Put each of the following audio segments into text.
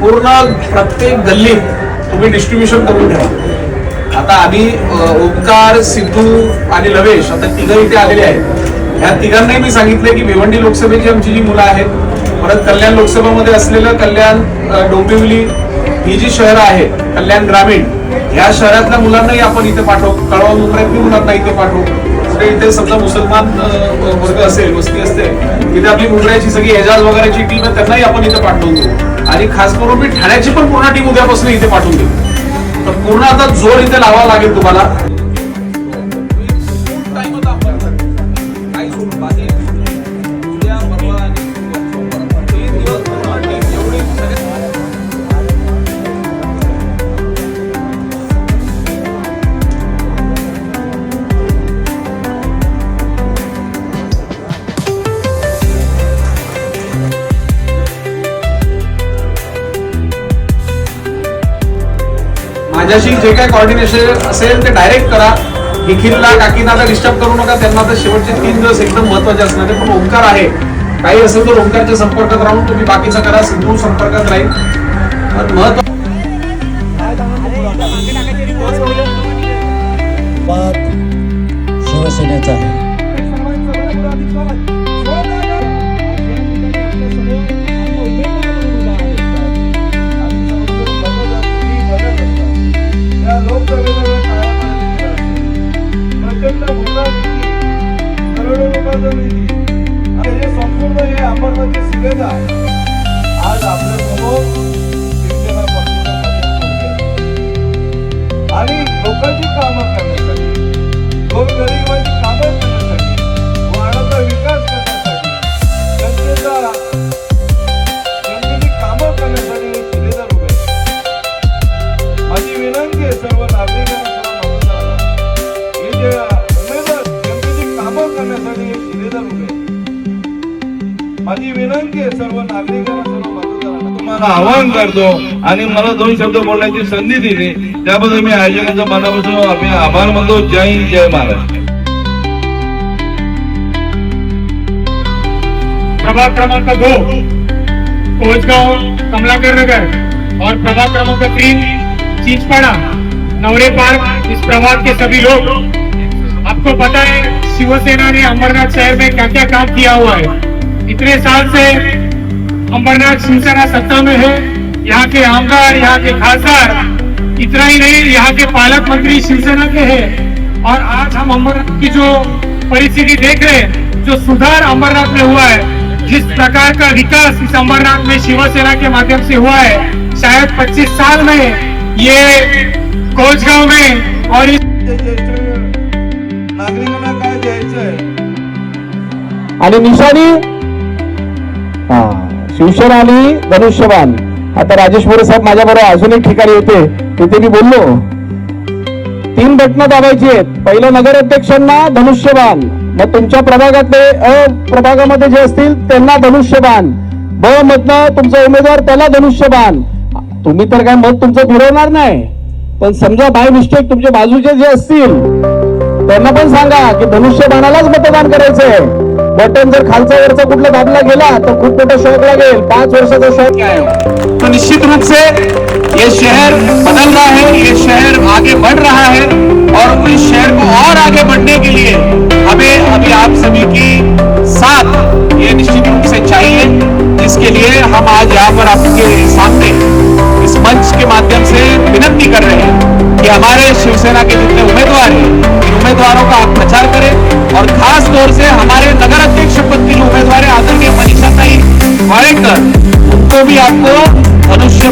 पूर्ण प्रत्येक गल्लीत तुम्ही डिस्ट्रीब्युशन करून ठेवा. आता आम्ही अ, ओंकार सिद्धू आणि लवेश आता तिघ इथे आलेले आहेत. ह्या तिघांनाही मी सांगितलंय की भिवंडी लोकसभेची आमची जी मुलं आहेत परत कल्याण लोकसभामध्ये असलेलं कल्याण डोंबिवली ही जी शहरं आहेत कल्याण ग्रामीण ह्या शहरातल्या मुलांनाही आपण इथे पाठवू. कळवा मुंबईतली मुलांना इथे पाठवू. इथे समजा मुसलमान वर्ग असेल वस्ती असते तिथे आपली मुंबईची सगळी एजाज वगैरेची टीम आहे त्यांनाही आपण इथे पाठवून देऊ. आणि खास करून मी ठाण्याची पण पूर्ण टीम उद्यापासून इथे पाठवून देऊ तर पूर्ण आता जोर इथे लावावा लागेल तुम्हाला. माझ्याशी जे काय कॉर्डिनेशन असेल ते डायरेक्ट करा. निखिलला काकीना आता डिस्टर्ब करू नका. त्यांना आता शेवटचे तीन दिवस एकदम महत्त्वाचे असणार पण ओंकार आहे. काही असेल तर ओंकारच्या संपर्कात राहून तुम्ही बाकीचं करा. सिद्धू संपर्कात राहील. महत्त्व शिवसेनेचा आहे. माझी विनंती आहे सर्व नागरिकांना सर्व मतदारांना तुम्हाला आवाहन करतो आणि मला दोन शब्द बोलण्याची संधी दिली. त्याबद्दल मी आयोजकांचा मनापासून आम्ही आभार मानतो. जय हिंद जय महाराष्ट्र. प्रभाग क्रमांक दो कोचगांव कमलाकर नगर. और प्रभाग क्रमांक तीन चीचपाड़ा नवरे पार्क. इस प्रभाग के सभी लोग आपको पता है शिवसेना ने अमरनाथ शहर में क्या क्या काम किया हुआ है? इतने साल से अमरनाथ शिवसेना सत्ता में है। यहाँ के आमदार यहाँ के खासदार इतना ही नहीं यहाँ के पालक मंत्री शिवसेना के हैं। और आज हम अमरनाथ की जो परिस्थिति देख रहे हैं जो सुधार अमरनाथ में हुआ है जिस प्रकार का विकास इस अमरनाथ में शिवसेना के माध्यम से हुआ है शायद 25 साल में ये कोचगांव में और इस नागरिकांना काय द्यायचंय? आणि निशाणी हा शिवसेना आणि धनुष्यबाण. आता राजेश मोरे साहेब माझ्या बरोबर अजून एक ठिकाणी होते तिथे मी बोललो. तीन बटणं दाबायची आहेत. पहिलं नगराध्यक्षांना धनुष्यबाण. मग तुमच्या प्रभागातले अ प्रभागामध्ये जे असतील त्यांना धनुष्यबाण. ब मधनं तुमचा उमेदवार त्याला धनुष्यबाण. तुम्ही तर काय मत तुमचं फिरवणार नाही. पण समजा बाय मिस्टेक तुमच्या बाजूचे जे असतील त्यांना पण सांगा की धनुष्यबाणालाच मतदान करायचंय. बटन जर खालचा वरचा कुठला दाबला गेला, तर खूप मोठा शॉक लागेल. पाच वर्षाचा शॉक आहे. तो निश्चित रूप से ये शहर बदल रहा है, ये शहर आगे बढ़ रहा है, और इस शहर को और आगे बढ़ने के लिए हमें अभी आप सभी की साथ ये निश्चित रूप से चाहिए, जिसके लिए हम आज यहाँ पर आपके सामने इस मंच के माध्यम से विनती कर रहे हैं कि हमारे शिवसेना के जितने उम्मीदवार हैं उम्मीदवारों का आप प्रचार करें, और खास तौर से हमारे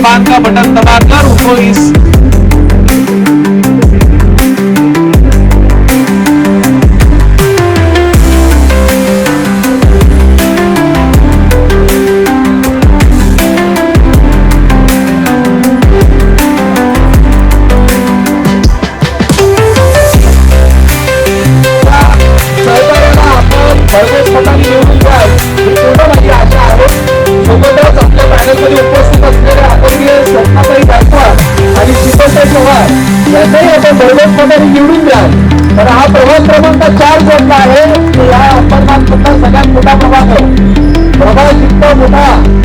धनुष्यबान का बटन दबाकर उनको इस। चव्हाण आपण भरघोस मतांनी निवडून द्याल. तर हा प्रभाग क्रमांक चार कोणता आहे या अंबरनाथ मधला सगळ्यात मोठा प्रभाग आहे. प्रभाग जितका मोठा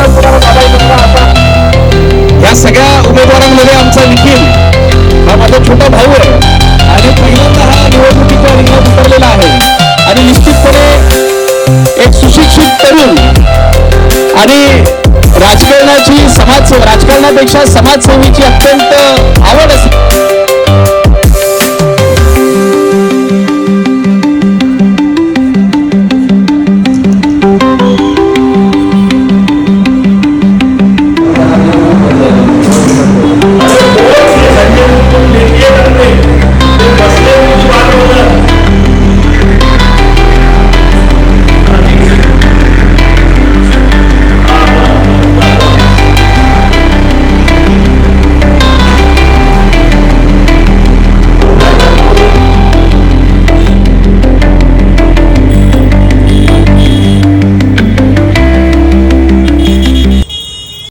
आता तुम्हाला आता या सगळ्या उमेदवारांमध्ये आमचा निखिल हा माझा छोटा भाऊ आहे. आणि पहिल्यांदा हा निवडणुकीच्या रिंगणात उतरलेला आहे. आणि निश्चितपणे एक सुशिक्षित तरुण आणि राजकारणाची समाज राजकारणापेक्षा समाजसेवेची अत्यंत आवड असते